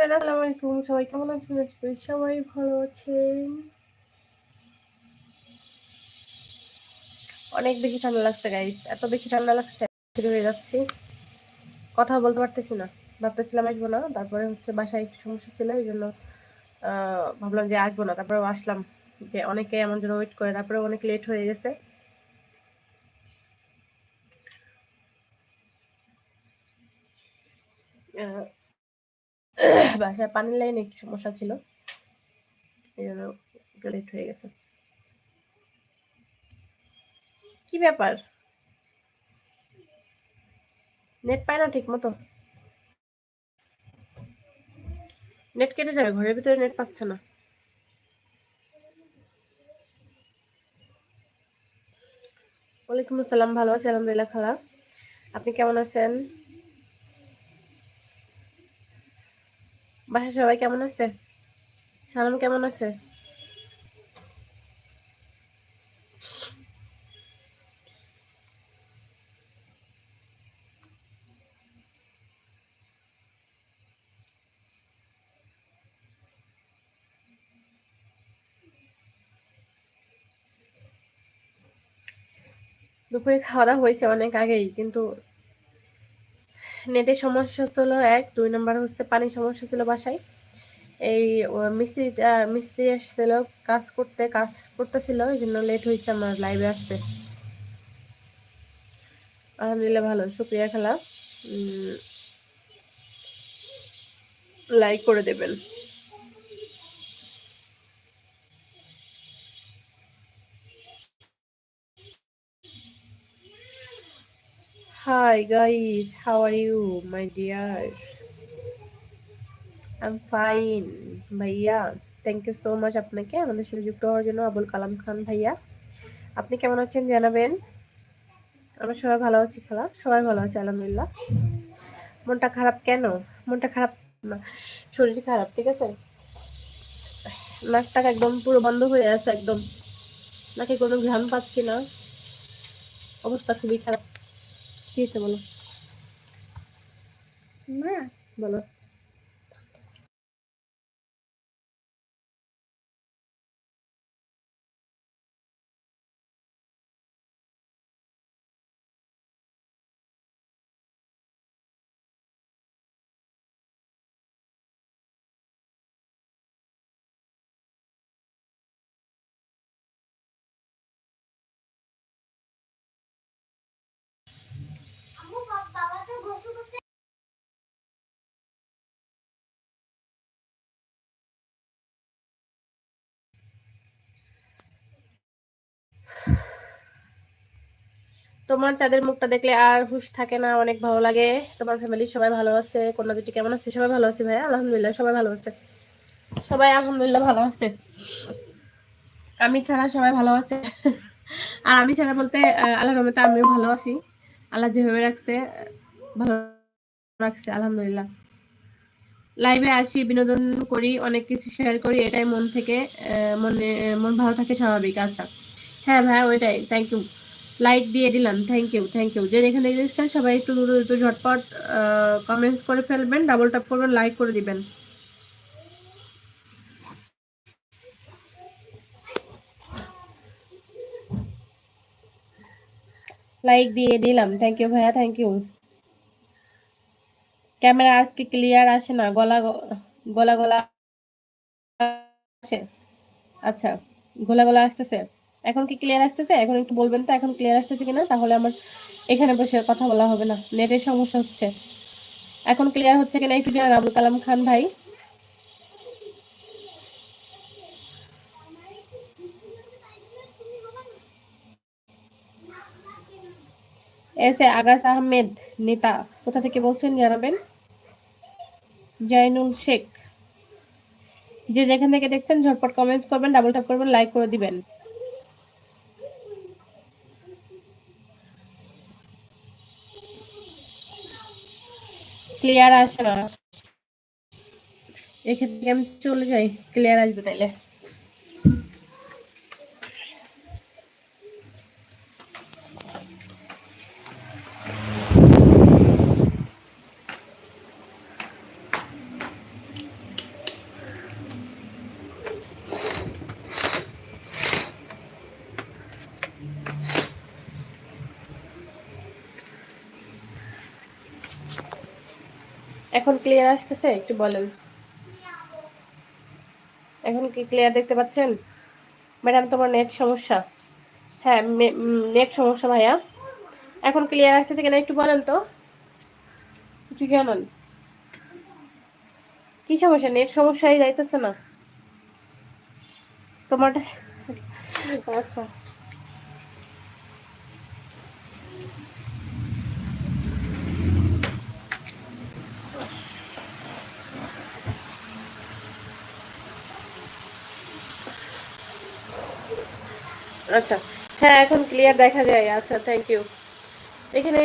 Friend আসসালামু আলাইকুম, সবাই কেমন আছেন? সবাই ভালো আছেন। অনেক বেশি ঠান্ডা লাগছে গাইস এত বেশি ঠান্ডা লাগছে ফিরে হয়ে যাচ্ছি। কথা বলতে পারতেছি না। ভাবতেছিলাম আসব না, তারপরে হচ্ছে বাসায় একটু সমস্যা ছিল, এই জন্য ভাবলাম যে আসব না। তারপরে আসলাম যে অনেকে এমন জন্য ওয়েট করে তারপরে অনেক লেট হয়ে গেছে। বাসায় পানির লাইনে একটু সমস্যা ছিল। এই জন্য লেট হয়ে গেছে। কি ব্যাপার? নেট পায় না ঠিক মতো নেট কেটে যাবে, ঘরের ভিতরে নেট পাচ্ছে না। ওয়ালাইকুম আসসালাম, ভালো আছি, আলহামদুলিল্লাহ, খালা। আপনি কেমন আছেন? বাসায় সবাই কেমন আছে সালাম কেমন আছে দুপুরে খাওয়া দাওয়া হয়েছে অনেক আগেই কিন্তু নেটের সমস্যা ছিল এক, দুই নম্বর হচ্ছে পানির সমস্যা ছিল বাসায়। এই মিস্ত্রি মিস্ত্রি আসছিল কাজ করতে, কাজ করতেছিল এই জন্য লেট হয়েছে আমার লাইভে আসতে। আলহামদুলিল্লাহ ভালো, শুক্রিয়া খেলা। লাইক করে দেবেন। Hi guys, how are you, my dear? I'm fine, ভাইয়া। থ্যাংক ইউ সো মাচ আপনাকে আমাদের সাথে যুক্ত হওয়ার জন্য আবুল কালাম খান ভাইয়া। আপনি কেমন আছেন জানাবেন? আমরা সবাই ভালো আছি খেলা। সবাই ভালো আছে আলহামদুলিল্লাহ। মনটা খারাপ কেন? মনটা খারাপ না শরীর খারাপ ঠিক আছে? নাকটা একদম পুরো বন্ধ হয়ে আছে একদম। নাকি কোনো ঘ্রাণ পাচ্ছি না। অবস্থা খুবই খারাপ। কি বলো না বলো তোমার চাঁদের মুখটা দেখলে আর হুশ থাকে না, অনেক ভালো লাগে। তোমার ফ্যামিলির সবাই ভালো আছে কন্যা দুটি কেমন আছে? সবাই ভালো আছে ভাইয়া? আলহামদুলিল্লাহ, সবাই ভালো আছে। সবাই আলহামদুলিল্লাহ ভালো আছে। আমি ছাড়া সবাই ভালো আছে। আর আমি ছাড়া বলতে আল্লাহ রহমতে আমিও ভালো আছি। আল্লাহ যেভাবে রাখছে, ভালো রাখছে, আলহামদুলিল্লাহ। লাইভে আসি, বিনোদন করি, অনেক কিছু শেয়ার করি, এটাই মন থেকে মনে, মন ভালো থাকে, স্বাভাবিক। আচ্ছা। হ্যাঁ ভাইয়া, ওইটাই। থ্যাংক ইউ লাইক দিয়ে দিলাম থ্যাংক ইউ থ্যাংক ইউ যে এখানে দেখছেন সবাই একটু একটু ঝটপট কমেন্টস করে ফেলবেন ডাবল ট্যাপ করবেন লাইক করে দিবেন। লাইক দিয়ে দিলাম থ্যাংক ইউ ভাইয়া থ্যাংক ইউ ক্যামেরা আজকে ক্লিয়ার আসে না, গলা গলা গলা আসে। আচ্ছা গলা গলা আসতেছে। এখন কি ক্লিয়ার আসতেছে? এখন একটু বলবেন তো, এখন ক্লিয়ার আসতেছে কিনা? তাহলে আমার এখানে বসে কথা বলা হবে না। নেটের সমস্যা হচ্ছে। এখন ক্লিয়ার হচ্ছে কিনা একটু জানান, আবুল কালাম খান ভাই। এস এ আগাস আহমেদ, নেতা। কোথা থেকে বলছেন জানাবেন? জাইনুল শেখ। যে যেখান থেকে দেখছেন, ঝটপট কমেন্ট করবেন ডাবল ট্যাপ করবেন লাইক করে দিবেন। Clara Álava, ¿qué hacemos? ¿Chule, Jay? Clara Álava. এখন ক্লিয়ার আসতেছে? একটু বলেন। এখন কি ক্লিয়ার দেখতে পাচ্ছেন? ম্যাডাম, তোমার নেট সমস্যা। হ্যাঁ নেট সমস্যা ভাইয়া। এখন ক্লিয়ার আসতেছে কিনা একটু বলেন তো। একটু জানান কি সমস্যা? নেট সমস্যাই যাইতেছে না। তোমারটা আচ্ছা। আচ্ছা। হ্যাঁ এখন ক্লিয়ার দেখা যায়। আচ্ছা থ্যাংক ইউ এখানে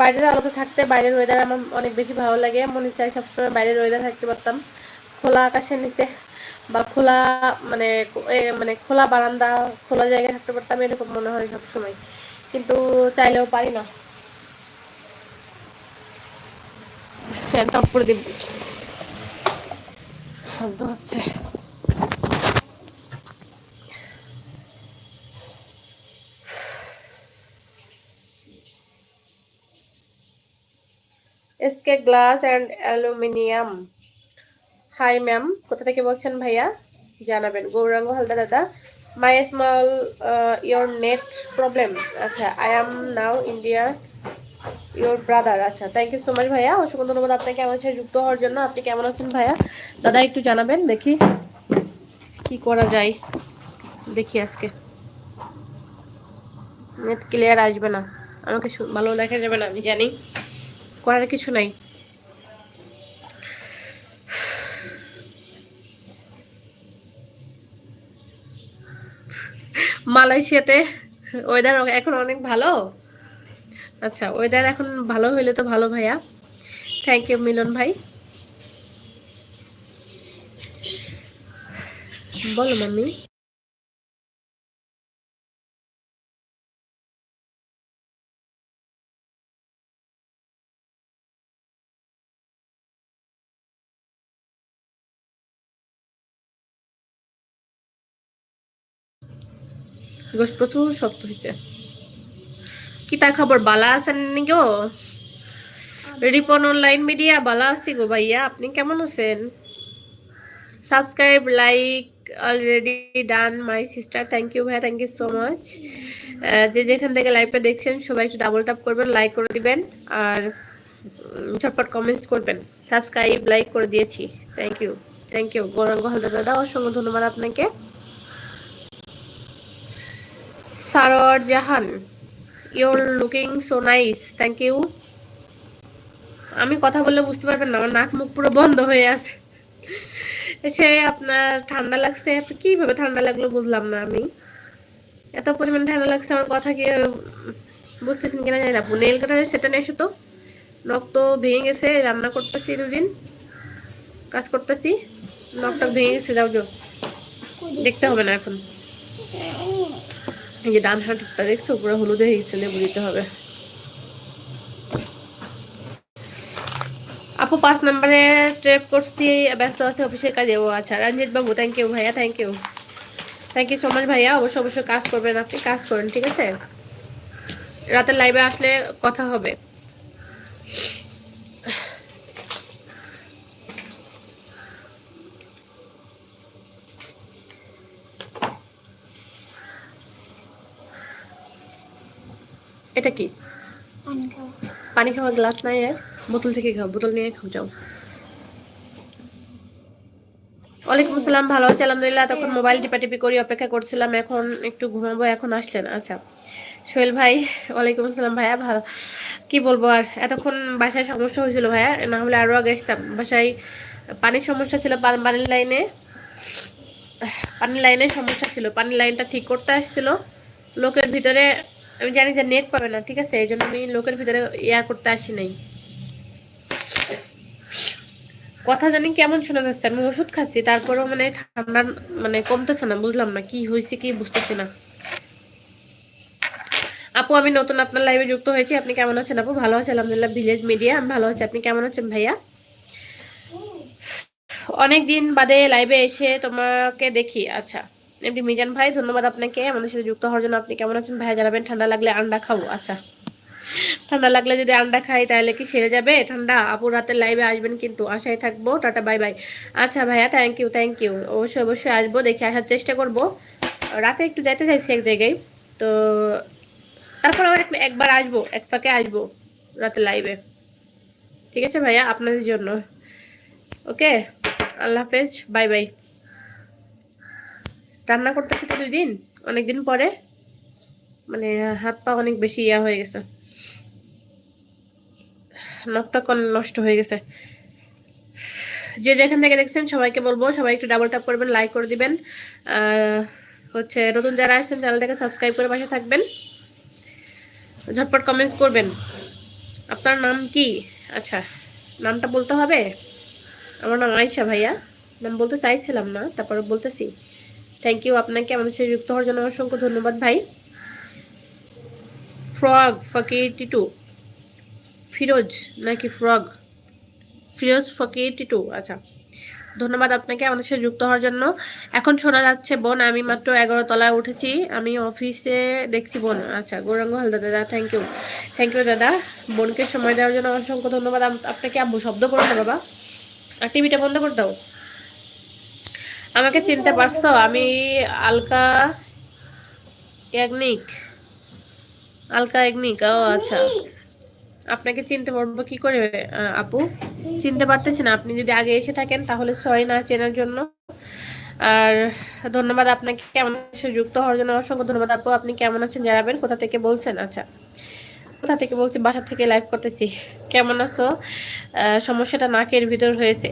বাইরের আলোতে থাকতে বাইরের ওয়েদার আমার অনেক বেশি ভালো লাগে। মনে চাই সবসময় বাইরের ওয়েদার থাকতে পারতাম। খোলা আকাশের নিচে বা খোলা মানে মানে খোলা বারান্দা, খোলা জায়গায় থাকতে পারতাম এরকম মনে হয় সবসময়। কিন্তু চাইলেও পারি না। ফ্যানটা অফ করে দিব। শব্দ হচ্ছে। SK glass and aluminium. Hi ma'am, কোথা থেকে বলছেন ভাইয়া? জানাবেন। গৌরাঙ্গ হালদার দাদা, my small your net problem. আচ্ছা I am now India your brother. আচ্ছা থ্যাংক ইউ সো মাচ ভাইয়া। অসংখ্য ধন্যবাদ আপনাকে আমার সাথে যুক্ত হওয়ার জন্য। আপনি কেমন আছেন ভাইয়া? দাদা, একটু জানাবেন, দেখি কি করা যায়। দেখি আজকে। নেট ক্লিয়ার আসবে না। আমাকে ভালো দেখা যাবে না, আমি জানি। করার কিছু নাই। মালয়েশিয়াতে ওয়েদার এখন অনেক ভালো? আচ্ছা ওয়েদার এখন ভালো হইলে তো ভালো ভাইয়া। থ্যাংক ইউ মিলন ভাই। বলো, মাম্মি। গোস প্রচুর শক্ত হয়েছে কি তা খবর? বালা আছেন নি গো? রিপন অনলাইন মিডিয়া বালা আছি গো ভাইয়া। আপনি কেমন আছেন? Subscribe like already done my sister thank you ভাইয়া থ্যাংক ইউ সো মাচ যে যেখান থেকে লাইভটা দেখছেন সবাই একটু ডাবল টাপ করবেন লাইক করে দিবেন আর ঝটপট কমেন্টস করবেন। সাবস্ক্রাইব লাইক করে দিয়েছি। Thank you thank you Gouranga Haldar দাদা অসংখ্য ধন্যবাদ আপনাকে। Sarowar Jahan you're looking so nice thank you আমি কথা বললে বুঝতে পারবেন না, আমার নাক মুখ পুরো বন্ধ হয়ে আছে। সে আপনার ঠান্ডা লাগছে কীভাবে ঠান্ডা লাগল বুঝলাম না আমি। এত পরিমাণ ঠান্ডা লাগছে, আমার কথা কি বুঝতেছেন কিনা জানি না। নেল কাটারে সেটা নিয়ে তো। নখ তো ভেঙে গেছে, রান্না করতেছি দুদিন, কাজ করতেছি। নখটা ভেঙে গেছে, যাও যাও। দেখতে হবে না এখন। এই যে ডান হাতটা দেখছ, পুরো হলুদ হয়ে গেছে, লেবু হবে। আপু, পাঁচ নম্বরে ট্রেপ করছি, ব্যস্ত আছে, অফিসের কাজে। ও আচ্ছা রঞ্জিত বাবু থ্যাংক ইউ ভাইয়া thank you thank you so much ভাইয়া। অবশ্যই অবশ্যই কাজ করবেন আপনি, কাজ করেন, ঠিক আছে? রাতের লাইভে আসলে কথা হবে। এটা কি? পানি খাওয়া। গ্লাস নাই আর বোতল থেকে খাও বোতল নিয়ে খাও যাও। ওয়ালাইকুম আসসালাম ভালো আছে আলহামদুলিল্লাহ। তখন মোবাইল টিপাটিপি করি অপেক্ষা করছিলাম এখন একটু ঘুমাবো এখন আসলেন। আচ্ছা সোহেল ভাই ওয়ালাইকুম আসসালাম ভাইয়া ভালো। কি বলব আর এতক্ষণ বাসায় সমস্যা হয়েছিল ভাইয়া না হলে আরও আগে আসতাম। বাসায় পানির সমস্যা ছিল পানির লাইনে পানির লাইনে সমস্যা ছিল। পানির লাইনটা ঠিক করতে আসছিল। লোকের ভিতরে আমি জানি যে নেট পাবে না, ঠিক আছে? এই জন্য আমি লোকের ভিতরে ইয়া করতে আসি নাই। কথা জানি কেমন শোনা যাচ্ছে, আমি ওষুধ খাচ্ছি, তারপরেও মানে ঠান্ডা মানে কমতেছে না, বুঝলাম না কি হয়েছে, কি বুঝতেছি না। আপু, আমি নতুন আপনার লাইভে যুক্ত হয়েছি, আপনি কেমন আছেন আপু? ভালো আছে, আলহামদুলিল্লাহ ভিলেজ মিডিয়া আমি ভালো আছি, আপনি কেমন আছেন ভাইয়া? অনেক দিন বাদে লাইভে এসে তোমাকে দেখি আচ্ছা। এমনি মিজান ভাই, ধন্যবাদ আপনাকে। আমাদের সাথে যুক্ত হওয়ার জন্য আপনি কেমন আছেন? ভাই, জানাবেন, ঠান্ডা লাগলে আন্ডা খাব। আচ্ছা। ঠান্ডা লাগলে যদি আন্ডা খাই, তাহলে কি সেরে যাবে? ঠান্ডা আপু রাতের লাইভে আসবেন কিন্তু। আশায় থাকব। টাটা বাই বাই আচ্ছা ভাইয়া থ্যাংক ইউ থ্যাংক ইউ অবশ্যই অবশ্যই আসব, দেখে আসার চেষ্টা করব। রাতে একটু যেতে চাইছি এক জায়গায়। তো তারপর আবার এক- একবার আসব, এক ফাঁকে আসব রাতে লাইভে ঠিক আছে, ভাইয়া? আপনাদের জন্য। ওকে আল্লাহ হাফেজ। বাই বাই রান্না করতেছি তো দুই দিন অনেকদিন পরে। মানে হাত পা অনেক বেশি ইয়া হয়ে গেছে। নখটা কোন নষ্ট হয়ে গেছে। যে যেখান থেকে দেখছেন সবাইকে বলব, সবাই একটু ডাবল ট্যাপ করবেন লাইক করে দিবেন। হচ্ছে নতুন যারা আসছেন, চ্যানেলটাকে সাবস্ক্রাইব করে পাশে থাকবেন। ঝটপট কমেন্টস করবেন। আপনার নাম কি? আচ্ছা নামটা বলতে হবে? আমার নাম আয়সা ভাইয়া। নাম বলতে চাইছিলাম না, তারপরে বলতেছি। থ্যাংক ইউ আপনাকে আমাদের সাথে যুক্ত হওয়ার জন্য অসংখ্য ধন্যবাদ, ভাই। ফ্রগ ফকির টিটু ফিরোজ নাকি ফ্রগ ফিরোজ ফকির টিটু আচ্ছা। ধন্যবাদ আপনাকে আমাদের সাথে যুক্ত হওয়ার জন্য। এখন শোনা যাচ্ছে, বোন, আমি মাত্র এগারো তলায় উঠেছি। আমি অফিসে দেখছি, বোন। আচ্ছা গৌরাঙ্গ হালদার দাদা থ্যাংক ইউ থ্যাংক ইউ দাদা। বোনকে সময় দেওয়ার জন্য অসংখ্য ধন্যবাদ। আপনাকে আব্বু শব্দ করো না, বাবা। আর টিভিটা বন্ধ করে দাও। আমাকে চিনতে পারছ, আমি আলকা ইয়াগনিক আলকা ইয়াগনিক ও আচ্ছা। আপনাকে চিনতে পারব কি করে আপু? চিনতে পারতেছি না, আপনি যদি আগে এসে থাকেন তাহলে সরি না চেনার জন্য। আর ধন্যবাদ আপনাকে কেমন সাথে যুক্ত হওয়ার জন্য অসংখ্য ধন্যবাদ, আপু। আপনি কেমন আছেন জানাবেন, কোথা থেকে বলছেন? আচ্ছা কোথা থেকে বলছি? বাসা থেকে লাইভ করতেছি। কেমন আছো? সমস্যাটা নাকের ভিতর হয়েছে।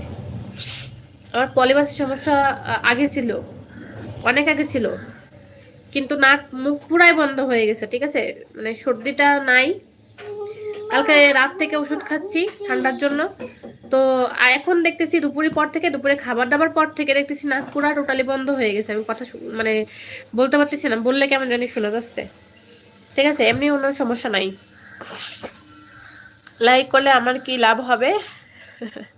আমার পলিবাসের সমস্যা আগে ছিল। অনেক আগে ছিল। কিন্তু নাক, মুখ পুরাই বন্ধ হয়ে গেছে, ঠিক আছে? মানে সর্দিটা নাই। কালকে রাত থেকে ওষুধ খাচ্ছি ঠান্ডার জন্য। তো এখন দেখতেছি দুপুরের পর থেকে, দুপুরে খাবার দাবার পর থেকে দেখতেছি নাক পুরা টোটালি বন্ধ হয়ে গেছে। আমি কথা মানে বলতে পারতেছি না, বললে কেমন জানি শোনা যাচ্ছে। ঠিক আছে, এমনি কোনো সমস্যা নাই। লাইক করলে আমার কি লাভ হবে?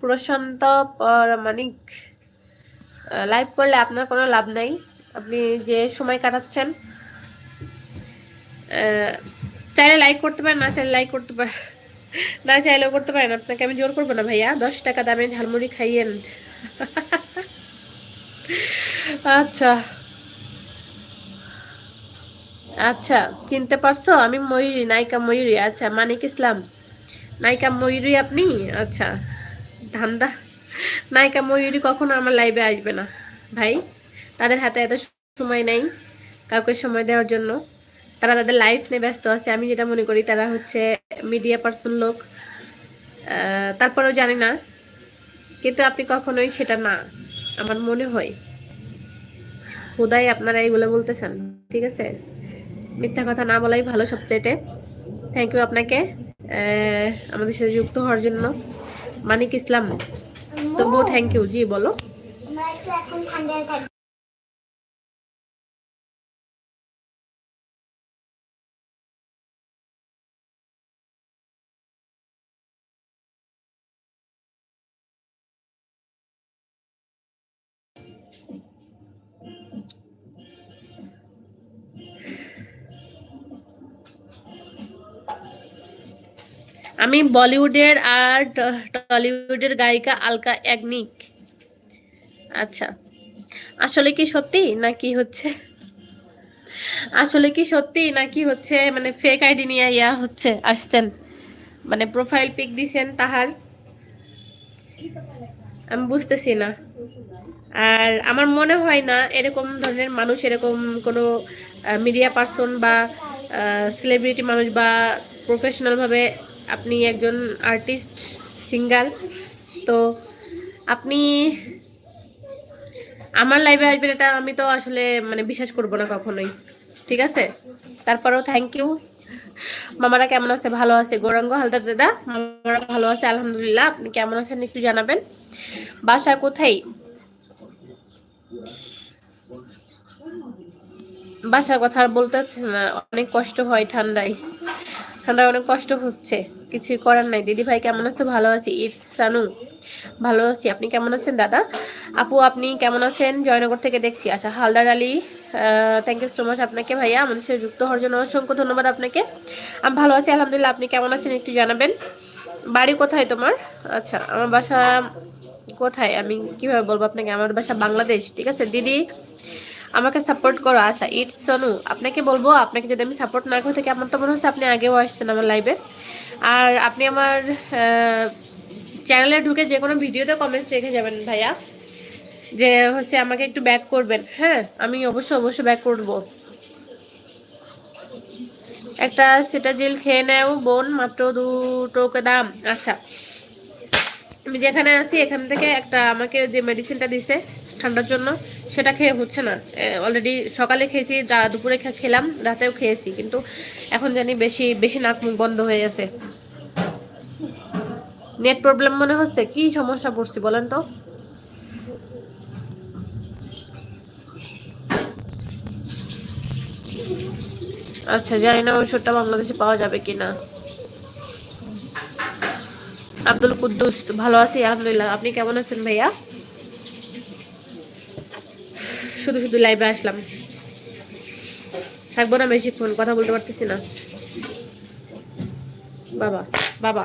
প্রশান্ত পরামানিক লাইভ করলে আপনার কোনো লাভ নাই। আপনি যে সময় কাটাচ্ছেন চাইলে লাইক করতে পারেন, না চাইলে লাইক করতে পারেন, না চাইলেও করতে পারেন। আপনাকে আমি জোর করব না ভাইয়া, দশ টাকা দামে ঝালমুড়ি খাইয়েন আচ্ছা। আচ্ছা চিনতে পারছ? আমি ময়ূরী, নায়িকা ময়ূরী। আচ্ছা মানিক ইসলাম। নায়িকা ময়ূরী আপনি? আচ্ছা। ধান্দা। নায়িকা ময়ূরী কখনো আমার লাইভে আসবে না। ভাই, তাদের হাতে এত সময় নেই কাউকে সময় দেওয়ার জন্য। তারা তাদের লাইফ নিয়ে ব্যস্ত আছে। আমি যেটা মনে করি, তারা হচ্ছে মিডিয়া পার্সন লোক। তারপরেও জানি না। কিন্তু আপনি কখনোই সেটা না, আমার মনে হয়। খোদাই আপনারা এইগুলো বলতেছেন, ঠিক আছে? মিথ্যা কথা না বলাই ভালো সবচাইতে। থ্যাংক ইউ আপনাকে আমাদের সাথে যুক্ত হওয়ার জন্য। মানিক ইসলাম? তবুও থ্যাংক ইউ জি বলো। আমি বলিউডের আর টলিউডের গায়িকা আলকা ইয়াগনিক আচ্ছা আসলে কি সত্যি নাকি হচ্ছে? আসলে কি সত্যি নাকি হচ্ছে মানে ফেক আইডি নিয়ে ইয়া হচ্ছে, আসছেন? মানে প্রোফাইল পিক দিছেন তাহার? আমি বুঝতেছি না। আর আমার মনে হয় না এরকম ধরনের মানুষ, এরকম কোনো মিডিয়া পার্সন বা সেলিব্রিটি মানুষ বা প্রফেশনালভাবে আপনি একজন আর্টিস্ট সিঙ্গার তো আপনি আমার লাইভে আসবেন এটা আমি তো আসলে মানে বিশ্বাস করব না কখনোই, ঠিক আছে? তারপরেও থ্যাংক ইউ মামারা কেমন আছে? ভালো আছে? গৌরাঙ্গ হালদার দাদা, মামারা ভালো আছে? আলহামদুলিল্লাহ, আপনি কেমন আছেন একটু জানাবেন। বাসা কোথায়? বাসার কথা আর বলতে অনেক কষ্ট হয় ঠান্ডায়। ঠান্ডায় অনেক কষ্ট হচ্ছে। কিছুই করার নাই। দিদি ভাই কেমন আছো? ভালো আছি। ইটস সানু ভালো আছি। আপনি কেমন আছেন, দাদা? আপু, আপনি কেমন আছেন? জয়নগর থেকে দেখছি। আচ্ছা Haldar Ali thank you so much আপনাকে ভাইয়া। আমাদের সাথে যুক্ত হওয়ার জন্য অসংখ্য ধন্যবাদ আপনাকে। আমি ভালো আছি, আলহামদুলিল্লাহ। আপনি কেমন আছেন একটু জানাবেন। বাড়ি কোথায় তোমার? আচ্ছা আমার বাসা কোথায়? আমি কীভাবে বলব আপনাকে? আমার বাসা বাংলাদেশ, ঠিক আছে? দিদি, আমাকে সাপোর্ট করো। আচ্ছা ইটস সোনু আপনাকে বলব, আপনাকে যদি আমি সাপোর্ট না করে থাকি আমার তো মনে হচ্ছে? আপনি আগেও আসছেন আমার লাইভে আর আপনি আমার চ্যানেলে ঢুকে যে কোনো ভিডিওতে কমেন্টস রেখে যাবেন ভাইয়া, যে হচ্ছে আমাকে একটু ব্যাক করবেন। হ্যাঁ আমি অবশ্যই অবশ্যই ব্যাক করব। একটা সেটা জেল খেয়ে নেও, বোন, মাত্র দুটোকে দাম। আচ্ছা আমি যেখানে আছি, এখান থেকে একটা আমাকে যে মেডিসিনটা দিছে ঠান্ডার জন্য, সেটা খেয়ে হচ্ছে না। অলরেডি সকালে খেয়েছি দুপুরে খেলাম, রাতেও খেয়েছি, কিন্তু এখন জানি বেশি বেশি নাক মুখ বন্ধ হয়ে গেছে। নেট প্রবলেম মনে হচ্ছে? কি সমস্যা পড়ছি বলেন তো। আচ্ছা জানি না ওষুধটা বাংলাদেশে পাওয়া যাবে কিনা। আব্দুল কুদ্দুস, ভালো আছি, আলহামদুলিল্লাহ। আপনি কেমন আছেন ভাইয়া? শুধু শুধু লাইভে আসলাম। থাকব না বেশিক্ষণ, কথা বলতে পারতেছি না। বাবা বাবা।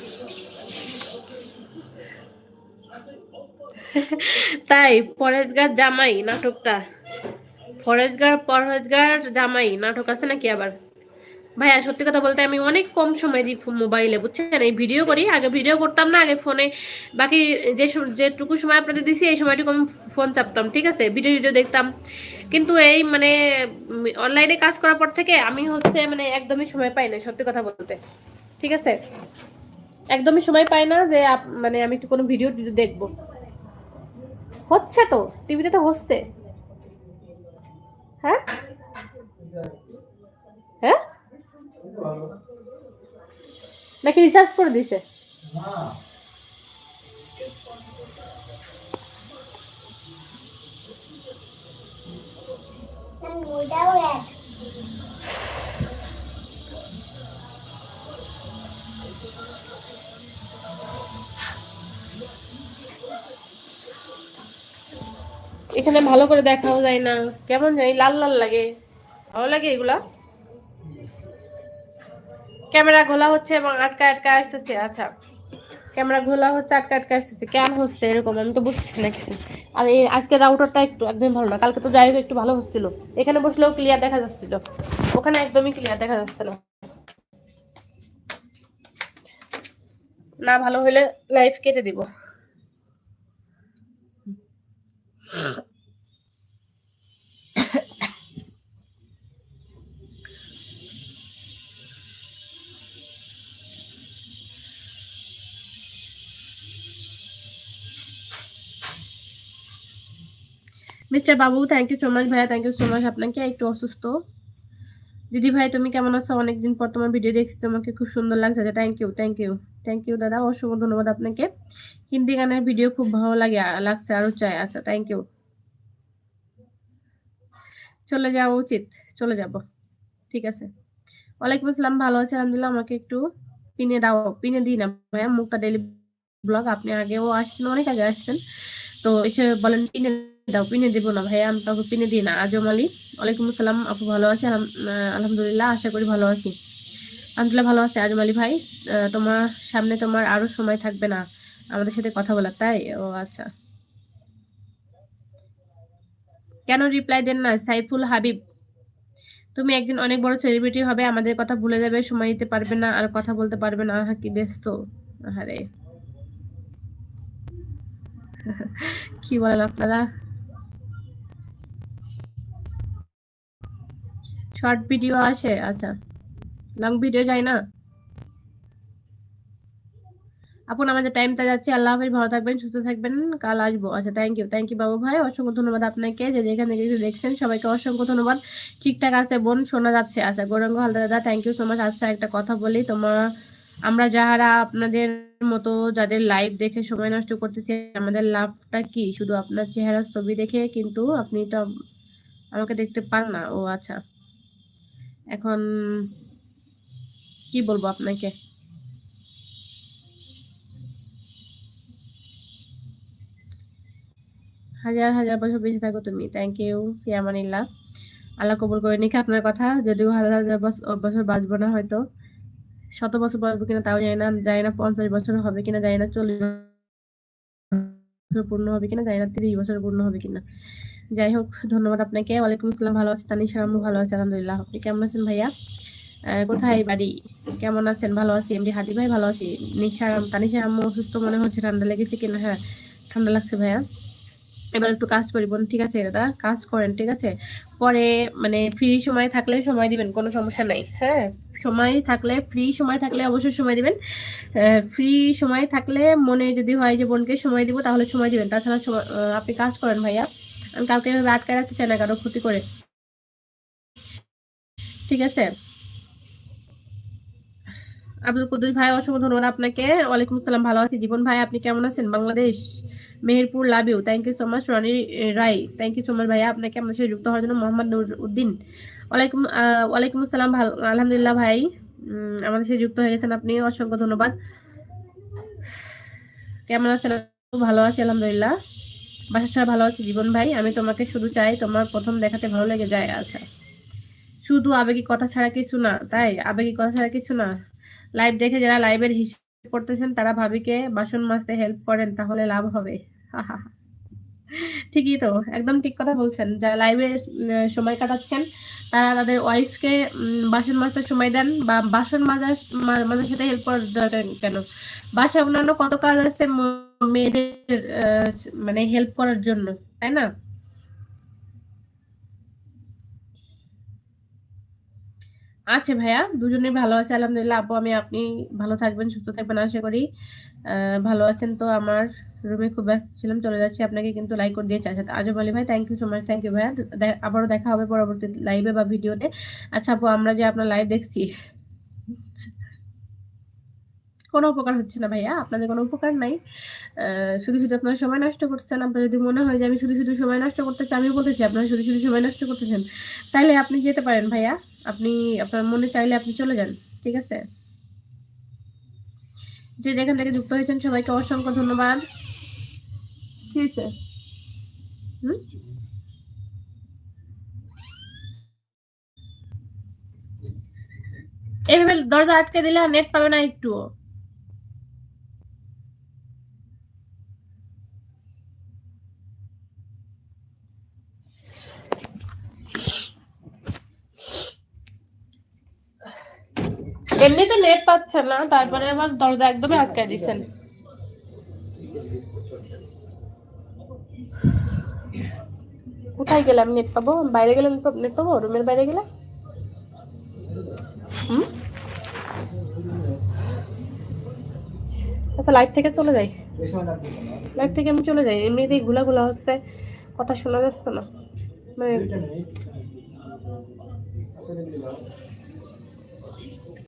তাই পরেশগার জামাই, নাটকটা। ফরেজগার পরহেজগার জামাই, নাটক আছে নাকি আবার? ভাইয়া, সত্যি কথা বলতে আমি অনেক কম সময় দিই মোবাইলে, বুঝছেন? এই ভিডিও করি, আগে ভিডিও করতাম না, আগে ফোনে। বাকি যে যেটুকু সময় আপনাদের দিছি, এই সময়টুকু আমি ফোন চাপতাম, ঠিক আছে? ভিডিও ভিডিও দেখতাম। কিন্তু এই মানে অনলাইনে কাজ করার পর থেকে আমি হচ্ছে মানে একদমই সময় পাই না সত্যি কথা বলতে। ঠিক আছে? একদমই সময় পাই না যে মানে আমি একটু কোনো ভিডিও দেখব। হচ্ছে তো টিভিতে তো হচ্ছে। হ্যাঁ? হ্যাঁ? নাকি রিসার্চ করে দিছে? এখানে ভালো করে দেখাও যায় না। কেমন জানি লাল লাল লাগে। ভালো লাগে এগুলা? ক্যামেরা ঘোলা হচ্ছে এবং আটকা আটকা আসতেছে। আচ্ছা ক্যামেরা ঘোলা হচ্ছে আটকা আটকা আসতেছে। কেন হচ্ছে এরকম? আমি তো বুঝতেছি না কিছু। আর এই আজকে রাউটারটা একটু একদমই ভালো না। কালকে তো যাই হোক, একটু ভালো হচ্ছিল। এখানে বসলেও ক্লিয়ার দেখা যাচ্ছিল। ওখানে একদমই ক্লিয়ার দেখা যাচ্ছে না। না ভালো হলে লাইফ কেটে দিব। Mister babu thank you so much ভাইয়া থ্যাংক ইউ সো মাচ আপনাকে, একটু অসুস্থ। দিদি ভাই, তুমি কেমন আছো? অনেকদিন পর তোমার ভিডিও দেখছি, তোমাকে খুব সুন্দর লাগছে thank you thank you thank you দাদা, অসংখ্য ধন্যবাদ আপনাকে। হিন্দি গানের ভিডিও খুব ভালো লাগে, লাগছে, আরও চাই আচ্ছা থ্যাংক ইউ চলে যাওয়া উচিত, চলে যাব, ঠিক আছে। ওয়ালাইকুম আসসালাম, ভালো আছি, আলহামদুলিল্লাহ, আমাকে একটু পিনে দাও, পিনে দিই না ভাইয়া, মুক্তা ডেলি ব্লগ আপনি আগেও আসছেন, অনেক আগে আসছেন, তো এসে বলেন, পিনে দাও, পিনে দেবো না ভাইয়া, আমি কাউকে পিনে দিই না। আজম আলী ওয়ালাইকুম আসসালাম, আপু ভালো আছি? আলহামদুলিল্লাহ, আশা করি ভালো আছি। আলহামদুলিল্লাহ ভালো আছে আজম আলী ভাই তোমার সামনে তোমার আরও সময় থাকবে না, আমাদের সাথে কথা বলার, তাই? ও আচ্ছা। কেন রিপ্লাই দেন না, সাইফুল হাবিব? তুমি একদিন অনেক বড় সেলিব্রিটি হবে, আমাদের কথা ভুলে যাবে, সময় দিতে পারবে না, আর কথা বলতে পারবে না কি ব্যস্ত। আরে কি বলেন আপনারা? শর্ট ভিডিও আসে? আচ্ছা। লং ভিডিও যায় না? আপন আমাদের টাইমটা যাচ্ছে। আল্লাহ হাফিজ, ভালো থাকবেন, সুস্থ থাকবেন। কাল আসব। আচ্ছা থ্যাংক ইউ থ্যাংক ইউ বাবু ভাই। অসংখ্য ধন্যবাদ আপনাকে যে যেখানে কিছু দেখছেন। সবাইকে অসংখ্য ধন্যবাদ। ঠিকঠাক আছে, বোন, শোনা যাচ্ছে। আচ্ছা গৌরাঙ্গ হালদার দাদা থ্যাংক ইউ সো মাচ আচ্ছা একটা কথা বলি। তোমার আমরা যাহারা আপনাদের মতো যাদের লাইভ দেখে সময় নষ্ট করতেছি, আমাদের লাভটা কি? শুধু আপনার চেহারার ছবি দেখে, কিন্তু আপনি তো আমাকে দেখতে পান না। ও আচ্ছা। এখন কি বলব আপনাকে? হাজার হাজার বছর বেঁচে থাকো তুমি। থ্যাংক ইউ ফিয়ামানিল্লাহ আল্লাহ কবুল করে নিখে আপনার কথা। যদিও হাজার হাজার বছর বছর বাঁচবো না হয়তো। শত বছর বাঁচবো কিনা তাও জানি না। জানি না পঞ্চাশ বছর হবে কিনা, জানি না চল্লিশ বছর পূর্ণ হবে কিনা, জানি না তিরিশ বছর পূর্ণ হবে কিনা। যাই হোক ধন্যবাদ আপনাকে। ওয়ালাইকুম আসসালাম, ভালো আছি তানিশা আম্মু ভালো আছে, আলহামদুলিল্লাহ। আপনি কেমন আছেন ভাইয়া? কোথায় বাড়ি? কেমন আছেন? ভালো আছি। এমডি হাদি ভাই, ভালো আছি। নিশা, তানিশা আম্মু অসুস্থ মনে হচ্ছে? ঠান্ডা লেগেছে কিনা? হ্যাঁ ঠান্ডা লাগছে ভাইয়া। এবার একটু কাজ করি বোন, ঠিক আছে? দাদা, কাজ করেন, ঠিক আছে? পরে মানে ফ্রি সময় থাকলে সময় দিবেন, কোনো সমস্যা নাই। হ্যাঁ সময় থাকলে ফ্রি সময় থাকলে অবশ্যই সময় দিবেন। ফ্রি সময় থাকলে মনে যদি হয় যে বোনকে সময় দিব, তাহলে সময় দিবেন। তাছাড়া আপনি কাজ করেন ভাইয়া। আমি কালকে এভাবে আটকায় রাখতে চাই না কারও ক্ষতি করে। ঠিক আছে? আব্দুল কুদ্দুস ভাই, অসংখ্য ধন্যবাদ আপনাকে। ওয়ালাইকুম আসসালাম, ভালো আছি। জীবন ভাই, আপনি কেমন আছেন? Bangladesh, Meherpur love you thank you so much Roni Rai thank you so much ভাইয়া, আপনাকে আমাদের সাথে যুক্ত হওয়ার জন্য মোহাম্মদ নুর উদ্দিন। ওয়ালাইকুম ওয়ালাইকুম আসসালাম, ভালো, আলহামদুলিল্লাহ ভাই। আমাদের সাথে যুক্ত হয়ে গেছেন আপনি, অসংখ্য ধন্যবাদ। কেমন আছেন? ভালো আছি, আলহামদুলিল্লাহ। বাসার সবাই ভালো আছে? জীবন ভাই, আমি তোমাকে শুধু চাই তোমার প্রথম দেখাতে ভালো লেগে যায়। আচ্ছা। শুধু আবেগী কথা ছাড়া কিছু না, তাই? আবেগী কথা ছাড়া কিছু না? লাইভ দেখে যারা লাইভের হিসাব করতেছেন, তারা ভাবিকে বাসন মাসতে হেল্প করেন, তাহলে লাভ হবে। হাহা। ঠিকই তো, একদম ঠিক কথা বলছেন। যারা লাইভে সময় কাটাচ্ছেন, তারা তাদের ওয়াইফকে বাসন মাজতে সময় দেন বা বাসন মাজার মাজার সাথে হেল্প করার দরকার কেন? বাসায় অন্যান্য কত কাজ আছে মেয়েদের মানে হেল্প করার জন্য, তাই না? আছে ভাইয়া দুজনে ভালো আছে, আলহামদুলিল্লাহ। আপু আমি, আপনি ভালো থাকবেন, সুস্থ থাকবেন, আশা করি। ভালো আছেন তো? আমার রুমে খুব ব্যস্ত ছিলাম, চলে যাচ্ছি। আপনাকে কিন্তু লাইক করে দিয়েছে আচ্ছা আজব আলী ভাই thank you so much thank you ভাইয়া। আবারও দেখা হবে পরবর্তী লাইভে বা ভিডিওতে আচ্ছা আপু আমরা যে আপনার লাইভ দেখছি, কোনো উপকার হচ্ছে না ভাইয়া? আপনাদের কোনো উপকার নাই। শুধু শুধু আপনারা সময় নষ্ট করছেন। আপনার যদি মনে হয় যে আমি শুধু শুধু সময় নষ্ট করতেছি আমি বলতেছি আপনারা শুধু শুধু সময় নষ্ট করতেছেন, তাইলে আপনি যেতে পারেন ভাইয়া। আপনি, আপনার মনে চাইলে আপনি চলে যান, ঠিক আছে? যে যেখান থেকে যুক্ত হয়েছেন, সবাইকে অসংখ্য ধন্যবাদ। ঠিক আছে হুম? এইভাবে দরজা আটকে দিলে নেট পাবে না একটুও। এমনি তো নেট পাচ্ছে না, তারপরে আবার দরজা একদমই আটকায় দিছেন কোথায় গেলাম নেট পাবো? বাইরে গেলে নেট পাবো? রুমের বাইরে গেলে? আচ্ছা লাইট থেকে চলে যাই। লাইট থেকে আমি চলে যাই। এমনিতেই ঘুলা ঘুলা হচ্ছে, কথা শোনা যাচ্ছে না। মানে